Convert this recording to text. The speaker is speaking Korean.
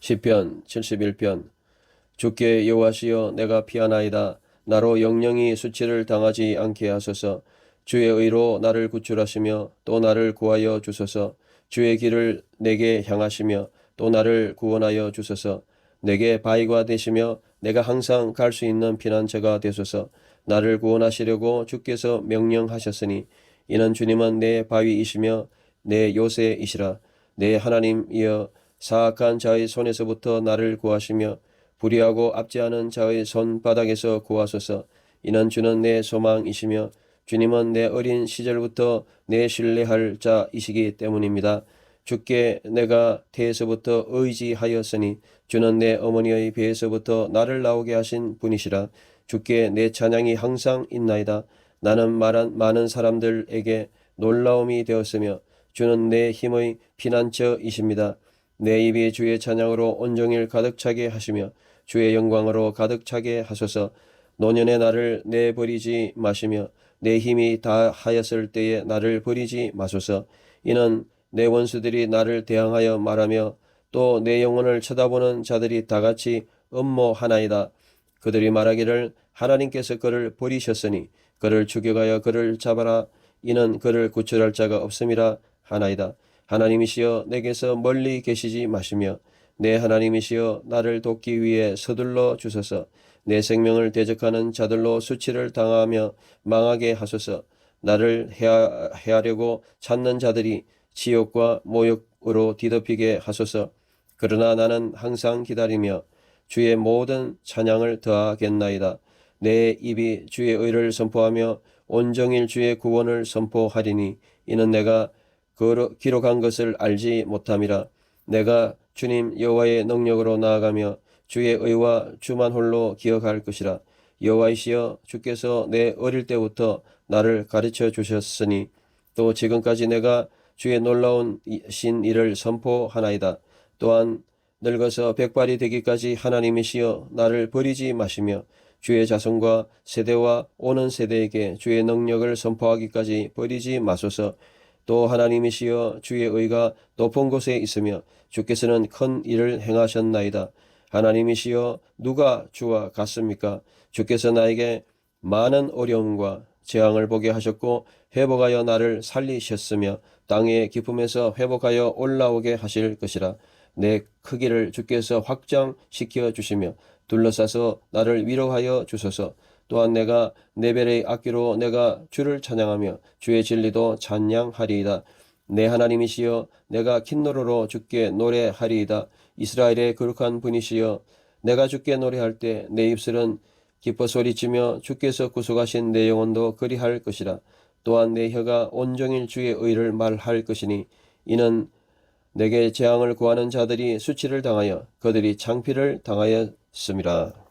시편 71편. 주께 여호와시여 내가 피하나이다. 나로 영영이 수치를 당하지 않게 하소서. 주의 의로 나를 구출하시며 또 나를 구하여 주소서. 주의 길을 내게 향하시며 또 나를 구원하여 주소서. 내게 바위가 되시며 내가 항상 갈 수 있는 피난처가 되소서. 나를 구원하시려고 주께서 명령하셨으니 이는 주님은 내 바위이시며 내 요새이시라. 내 하나님이여 사악한 자의 손에서부터 나를 구하시며 불의하고 않은 자의 손바닥에서 구하소서 이는 주는 내 소망이시며 주님은 내 어린 시절부터 내 신뢰할 자이시기 때문입니다. 주께 내가 태에서부터 의지하였으니 주는 내 어머니의 배에서부터 나를 나오게 하신 분이시라 주께 내 찬양이 항상 있나이다. 나는 말한 많은 사람들에게 놀라움이 되었으며 주는 내 힘의 피난처이십니다. 내 입이 주의 찬양으로 온종일 가득 차게 하시며 주의 영광으로 가득 차게 하소서. 노년의 나를 내버리지 마시며 내 힘이 다 하였을 때에 나를 버리지 마소서. 이는 내 원수들이 나를 대항하여 말하며 또 내 영혼을 쳐다보는 자들이 다 같이 음모하나이다. 그들이 말하기를 하나님께서 그를 버리셨으니 그를 추격하여 그를 잡아라. 이는 그를 구출할 자가 없음이라 하나이다 하나님이시여 내게서 멀리 계시지 마시며 내 하나님이시여 나를 돕기 위해 서둘러 주소서. 내 생명을 대적하는 자들로 수치를 당하며 망하게 하소서. 나를 해하, 해하려고 찾는 자들이 지옥과 모욕으로 뒤덮이게 하소서. 그러나 나는 항상 기다리며 주의 모든 찬양을 더하겠나이다. 내 입이 주의 의를 선포하며 온종일 주의 구원을 선포하리니 이는 내가 기록한 것을 알지 못함이라 내가 주님 여호와의 능력으로 나아가며 주의 의와 주만 홀로 기억할 것이라 여호와이시여 주께서 내 어릴 때부터 나를 가르쳐 주셨으니 또 지금까지 내가 주의 놀라운 이- 신 일을 선포하나이다. 또한 늙어서 백발이 되기까지 하나님이시여 나를 버리지 마시며 주의 자손과 세대와 오는 세대에게 주의 능력을 선포하기까지 버리지 마소서 또 하나님이시여 주의 의가 높은 곳에 있으며 주께서는 큰 일을 행하셨나이다. 하나님이시여 누가 주와 같습니까? 주께서 나에게 많은 어려움과 재앙을 보게 하셨고 회복하여 나를 살리셨으며 땅의 기쁨에서 회복하여 올라오게 하실 것이라. 내 크기를 주께서 확장시켜 주시며 둘러싸서 나를 위로하여 주소서. 또한 내가 내 별의 악기로 내가 주를 찬양하며 주의 진리도 찬양하리이다. 내 하나님이시여 내가 킨노로로 주께 노래하리이다. 이스라엘의 거룩한 분이시여 내가 주께 노래할 때 내 입술은 기뻐 소리치며 주께서 구속하신 내 영혼도 그리할 것이라. 또한 내 혀가 온종일 주의 의를 말할 것이니 이는 내게 재앙을 구하는 자들이 수치를 당하여 그들이 창피를 당하였음이라.